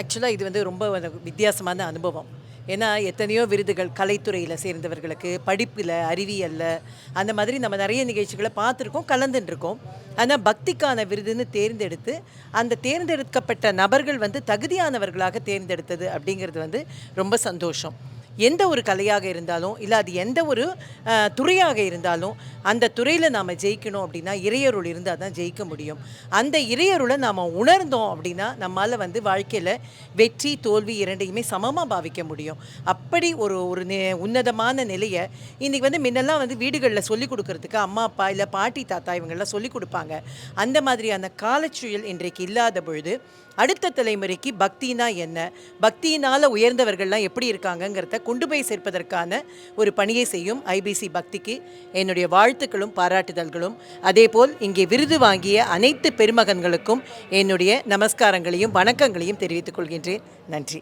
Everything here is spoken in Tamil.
ஆக்சுவலாக இது வந்து ரொம்ப வித்தியாசமான அனுபவம். ஏன்னா எத்தனையோ விருதுகள் கலைத்துறையில் சேர்ந்தவர்களுக்கு படிப்பில் அறிவியலில் அந்த மாதிரி நம்ம நிறைய நிகழ்ச்சிகளை பார்த்துருக்கோம் கலந்துட்டுருக்கோம் ஆனால் பக்திக்கான விருதுன்னு தேர்ந்தெடுத்து அந்த தேர்ந்தெடுக்கப்பட்ட நபர்கள் வந்து தகுதியானவர்களாக தேர்ந்தெடுத்தது அப்படிங்கிறது வந்து ரொம்ப சந்தோஷம். எந்த ஒரு கலையாக இருந்தாலும் இல்லை அது எந்த ஒரு துறையாக இருந்தாலும் அந்த துறையில் நாம் ஜெயிக்கணும் அப்படின்னா இறையருள் இருந்தால் தான் ஜெயிக்க முடியும். அந்த இறையருளை நாம் உணர்ந்தோம் அப்படின்னா நம்மால் வந்து வாழ்க்கையில் வெற்றி தோல்வி இரண்டையுமே சமமாக பாவிக்க முடியும். அப்படி ஒரு ஒரு நெ- உன்னதமான நிலையை இன்றைக்கி வந்து முன்னெல்லாம் வந்து வீடுகளில் சொல்லிக் கொடுக்கறதுக்கு அம்மா அப்பா இல்லை பாட்டி தாத்தா இவங்கெல்லாம் சொல்லிக் கொடுப்பாங்க. அந்த மாதிரியான காலச்சூழல் இன்றைக்கு இல்லாத பொழுது அடுத்த தலைமுறைக்கு பக்தினா என்ன? பக்தியினால் உயர்ந்தவர்கள்லாம் எப்படி இருக்காங்கங்கிறத கொண்டு போய் சேர்ப்பதற்கான ஒரு பணியை செய்யும் ஐபிசி பக்திக்கு என்னுடைய வாழ்த்துக்களும் பாராட்டுதல்களும். அதேபோல் இங்கே விருது வாங்கிய அனைத்து பெருமகன்களுக்கும் என்னுடைய நமஸ்காரங்களையும் வணக்கங்களையும் தெரிவித்துக் கொள்கின்றேன். நன்றி.